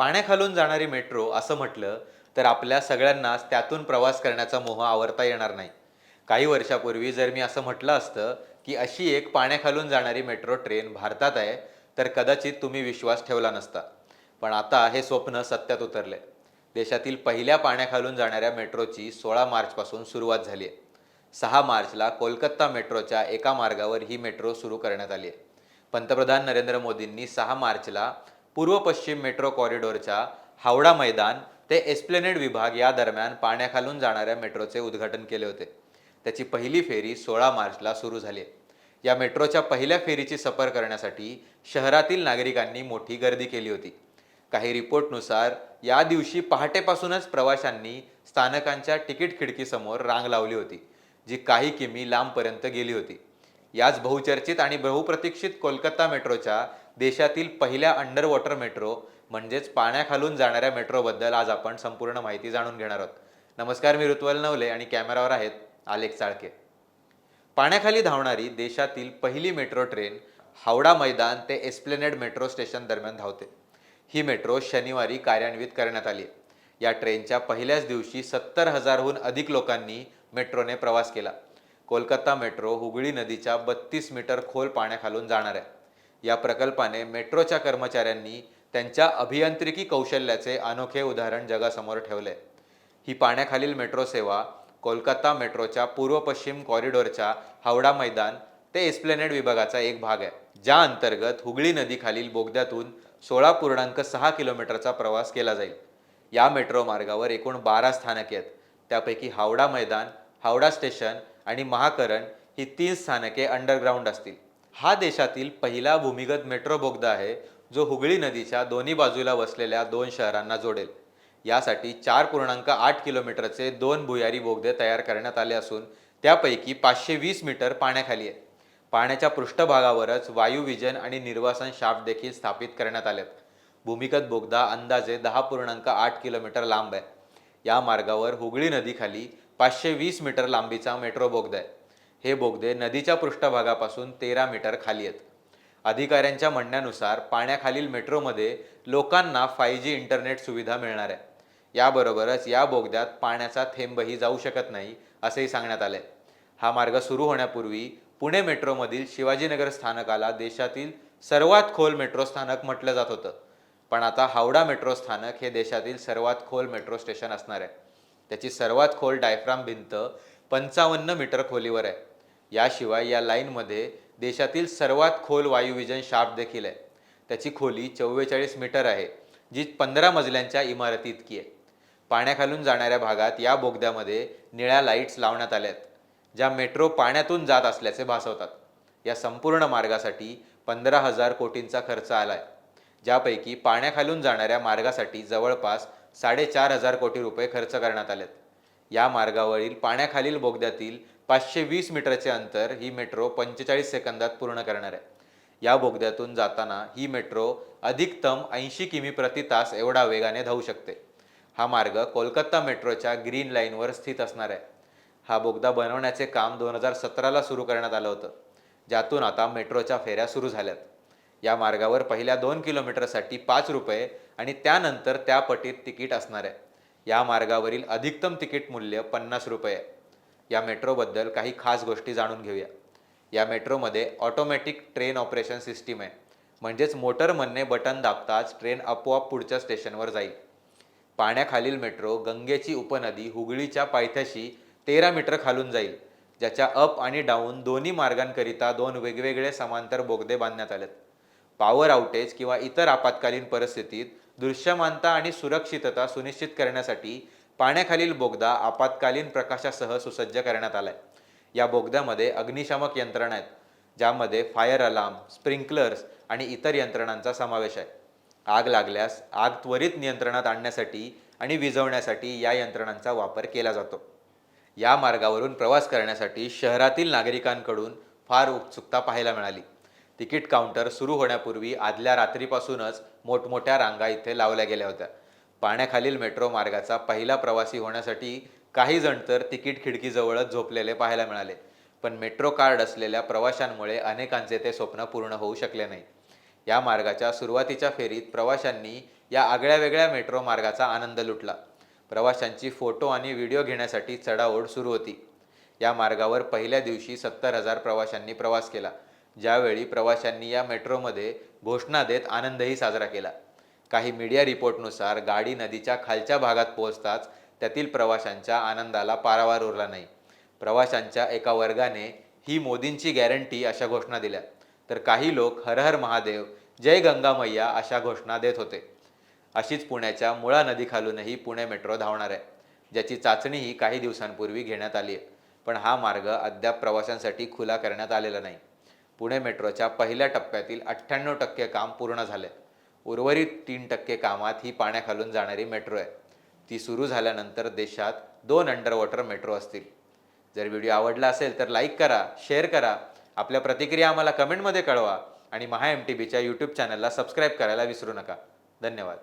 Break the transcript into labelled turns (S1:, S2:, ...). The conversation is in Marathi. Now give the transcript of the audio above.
S1: पाण्याखालून जाणारी मेट्रो असं म्हटलं तर आपल्या सगळ्यांनाच त्यातून प्रवास करण्याचा मोह आवरता येणार नाही. काही वर्षापूर्वी जर मी असं म्हटलं असतं की अशी एक पाण्याखालून जाणारी मेट्रो ट्रेन भारतात आहे तर कदाचित तुम्ही विश्वास ठेवला नसता. पण आता हे स्वप्न सत्यात उतरले. देशातील पहिल्या पाण्याखालून जाणाऱ्या मेट्रोची सोळा मार्चपासून सुरुवात झाली आहे. सहा मार्चला कोलकाता मेट्रोच्या एका मार्गावर ही मेट्रो सुरू करण्यात आली आहे. पंतप्रधान नरेंद्र मोदींनी सहा मार्चला पूर्व पश्चिम मेट्रो कॉरिडॉरच्या हावडा मैदान ते एस्प्लेनेड विभाग या दरम्यान पाण्याखालून जाणाऱ्या मेट्रोचे उद्घाटन केले होते. त्याची पहिली फेरी सोळा मार्चला सुरू झाली या मेट्रोच्या पहिल्या फेरीची सफर करण्यासाठी शहरातील नागरिकांनी मोठी गर्दी केली होती. काही रिपोर्टनुसार या दिवशी पहाटेपासूनच प्रवाशांनी स्थानकांच्या तिकीट खिडकीसमोर रांग लावली होती जी काही किमी लांबपर्यंत गेली होती. याच बहुचर्चित आणि बहुप्रतीक्षित कोलकाता मेट्रोच्या देशातील पहिल्या अंडर वॉटर मेट्रो म्हणजेच पाण्याखालून जाणाऱ्या मेट्रोबद्दल आज आपण संपूर्ण माहिती जाणून घेणार आहोत. नमस्कार मी ऋतुवल नवले आणि कॅमेरावर आहेत आलेख चाळके. पाण्याखाली धावणारी देशातील पहिली मेट्रो ट्रेन हावडा मैदान ते एस्प्लेनेड मेट्रो स्टेशन दरम्यान धावते. ही मेट्रो शनिवारी कार्यान्वित करण्यात आली या ट्रेनच्या पहिल्याच दिवशी सत्तर हजारहून अधिक लोकांनी मेट्रोने प्रवास केला. कोलकाता मेट्रो हुगळी नदीच्या बत्तीस मीटर खोल पाण्याखालून जाणार आहे. या प्रकल्पाने मेट्रोच्या कर्मचाऱ्यांनी त्यांच्या अभियांत्रिकी कौशल्याचे अनोखे उदाहरण जगासमोर ठेवले. ही पाण्याखालील मेट्रो सेवा कोलकाता मेट्रोच्या पूर्व पश्चिम कॉरिडॉरच्या हावडा मैदान ते एस्प्लेनेड विभागाचा एक भाग आहे ज्या अंतर्गत हुगळी नदीखालील बोगद्यातून सोळा पूर्णांक सहा किलोमीटरचा प्रवास केला जाईल. या मेट्रो मार्गावर एकूण बारा स्थानके आहेत. त्यापैकी हावडा मैदान हावडा स्टेशन आणि महाकरण ही तीन स्थानके अंडरग्राऊंड असतील. हा देशातील पहिला भूमिगत मेट्रो बोगदा आहे जो हुगळी नदीच्या दोन्ही बाजूला वसलेल्या दोन शहरांना जोडेल. यासाठी चार पूर्णांक आठ किलोमीटरचे दोन भुयारी बोगदे तयार करण्यात आले असून त्यापैकी पाचशे वीस मीटर पाण्याखाली आहे पाण्याच्या पृष्ठभागावरच वायुविजन आणि निर्वासन शाफ्ट देखील स्थापित करण्यात आलेत. भूमिगत बोगदा अंदाजे दहा पूर्णांक आठ किलोमीटर लांब आहे. या मार्गावर हुगळी नदीखाली पाचशे वीस मीटर लांबीचा मेट्रो बोगदा आहे. हे बोगदे नदीच्या पृष्ठभागापासून तेरा मीटर खाली आहेत. अधिकाऱ्यांच्या म्हणण्यानुसार पाण्याखालील मेट्रोमध्ये लोकांना फाय जी इंटरनेट सुविधा मिळणार आहे. याबरोबरच या बोगद्यात पाण्याचा थेंबही जाऊ शकत नाही असेही सांगण्यात आले हा मार्ग सुरू होण्यापूर्वी पुणे मेट्रोमधील शिवाजीनगर स्थानकाला देशातील सर्वात खोल मेट्रो स्थानक म्हटलं जात होतं. पण आता हावडा मेट्रो स्थानक हे देशातील सर्वात खोल मेट्रो स्टेशन असणार आहे. त्याची सर्वात खोल डायफ्राम भिंत पंचावन्न मीटर खोलीवर आहे. याशिवाय या लाईनमध्ये देशातील सर्वात खोल वायुविजन शाफ्ट देखील आहे. त्याची खोली चव्वेचाळीस मीटर आहे जी पंधरा मजल्यांच्या इमारती इतकी आहे. पाण्याखालून जाणाऱ्या भागात या बोगद्यामध्ये निळ्या लाईट्स लावण्यात आल्या आहेत ज्या मेट्रो पाण्यातून जात असल्याचे भासवतात. या संपूर्ण मार्गासाठी पंधरा हजार कोटींचा खर्च आला आहे ज्यापैकी पाण्याखालून जाणाऱ्या मार्गासाठी जवळपास साडेचार हजार कोटी रुपये खर्च करण्यात आलेत. या मार्गावरील पाण्याखालील बोगद्यातील पाचशे वीस मीटरचे अंतर ही मेट्रो पंचेचाळीस सेकंदात पूर्ण करणार आहे. या बोगद्यातून जाताना ही मेट्रो अधिकतम ऐंशी किमी प्रति तास एवढा वेगाने धावू शकते. हा मार्ग कोलकाता मेट्रोच्या ग्रीन लाईनवर स्थित असणार आहे. हा बोगदा बनवण्याचे काम दोन हजार सतराला सुरू करण्यात आलं होतं. ज्यातून आता मेट्रोच्या फेऱ्या सुरू झाल्यात. या मार्गावर पहिल्या दोन किलोमीटरसाठी पाच रुपये आणि त्यानंतर त्या पटीत तिकीट असणार आहे. या मार्गावरील अधिकतम तिकीट मूल्य पन्नास रुपये या मेट्रोबद्दल काही खास गोष्टी जाणून घेऊया. या मेट्रोमध्ये ऑटोमॅटिक ट्रेन ऑपरेशन सिस्टीम आहे. म्हणजेच मोटर बटन दाबताच ट्रेन आपोआप पुढच्या स्टेशनवर जाईल. पाण्याखालील मेट्रो गंगेची उपनदी हुगळीच्या पायथ्याशी तेरा मीटर खालून जाईल ज्याच्या अप आणि डाऊन दोन्ही मार्गांकरिता दोन वेगवेगळे समांतर बोगदे बांधण्यात आलेत. पॉवर आउटेज किंवा इतर आपत्कालीन परिस्थितीत दृश्यमानता आणि सुरक्षितता सुनिश्चित करण्यासाठी पाण्याखालील बोगदा आपत्कालीन प्रकाशासह सुसज्ज करण्यात आलाय. या बोगद्यामध्ये अग्निशामक यंत्रणा आहेत ज्यामध्ये फायर अलार्म स्प्रिंकलर्स आणि इतर यंत्रणांचा समावेश आहे. आग लागल्यास आग त्वरित नियंत्रणात आणण्यासाठी आणि विझवण्यासाठी या यंत्रणांचा वापर केला जातो. या मार्गावरून प्रवास करण्यासाठी शहरातील नागरिकांकडून फार उत्सुकता पाहायला मिळाली. तिकीट काउंटर सुरू होण्यापूर्वी आदल्या रात्रीपासूनच मोठमोठ्या रांगा इथे लावल्या गेल्या होत्या. पाण्याखालील मेट्रो मार्गाचा पहिला प्रवासी होण्यासाठी काही जण तर तिकीट खिडकीजवळच झोपलेले पाहायला मिळाले. पण मेट्रो कार्ड असलेल्या प्रवाशांमुळे अनेकांचे ते स्वप्न पूर्ण होऊ शकले नाही. या मार्गाच्या सुरुवातीच्या फेरीत प्रवाशांनी या आगळ्या वेगळ्या मेट्रो मार्गाचा आनंद लुटला. प्रवाशांची फोटो आणि व्हिडिओ घेण्यासाठी चढाओढ सुरू होती. या मार्गावर पहिल्या दिवशी सत्तर हजार प्रवाशांनी प्रवास केला. ज्यावेळी प्रवाशांनी या मेट्रोमध्ये घोषणा देत आनंदही साजरा केला. काही मीडिया रिपोर्टनुसार गाडी नदीच्या खालच्या भागात पोहोचताच त्यातील प्रवाशांच्या आनंदाला पारावार उरला नाही. प्रवाशांच्या एका वर्गाने ही मोदींची गॅरंटी अशा घोषणा दिल्या. तर काही लोक हर हर महादेव जय गंगा मैया अशा घोषणा देत होते. अशीच पुण्याच्या मुळा नदीखालूनही पुणे मेट्रो धावणार आहे ज्याची चाचणीही काही दिवसांपूर्वी घेण्यात आली आहे. पण हा मार्ग अद्याप प्रवाशांसाठी खुला करण्यात आलेला नाही. पुणे मेट्रोच्या पहिल्या टप्प्यातील अठ्ठ्याण्णव टक्के काम पूर्ण झाले. उर्वरित तीन टक्के कामात ही पाण्याखालून जाणारी मेट्रो आहे. ती सुरू झाल्यानंतर देशात दोन अंडर वॉटर मेट्रो असतील. जर व्हिडिओ आवडला असेल तर लाईक करा शेअर करा. आपल्या प्रतिक्रिया आम्हाला कमेंटमध्ये कळवा आणि महा एम टी बीच्या यूट्यूब चॅनलला सबस्क्राईब करायला विसरू नका. धन्यवाद.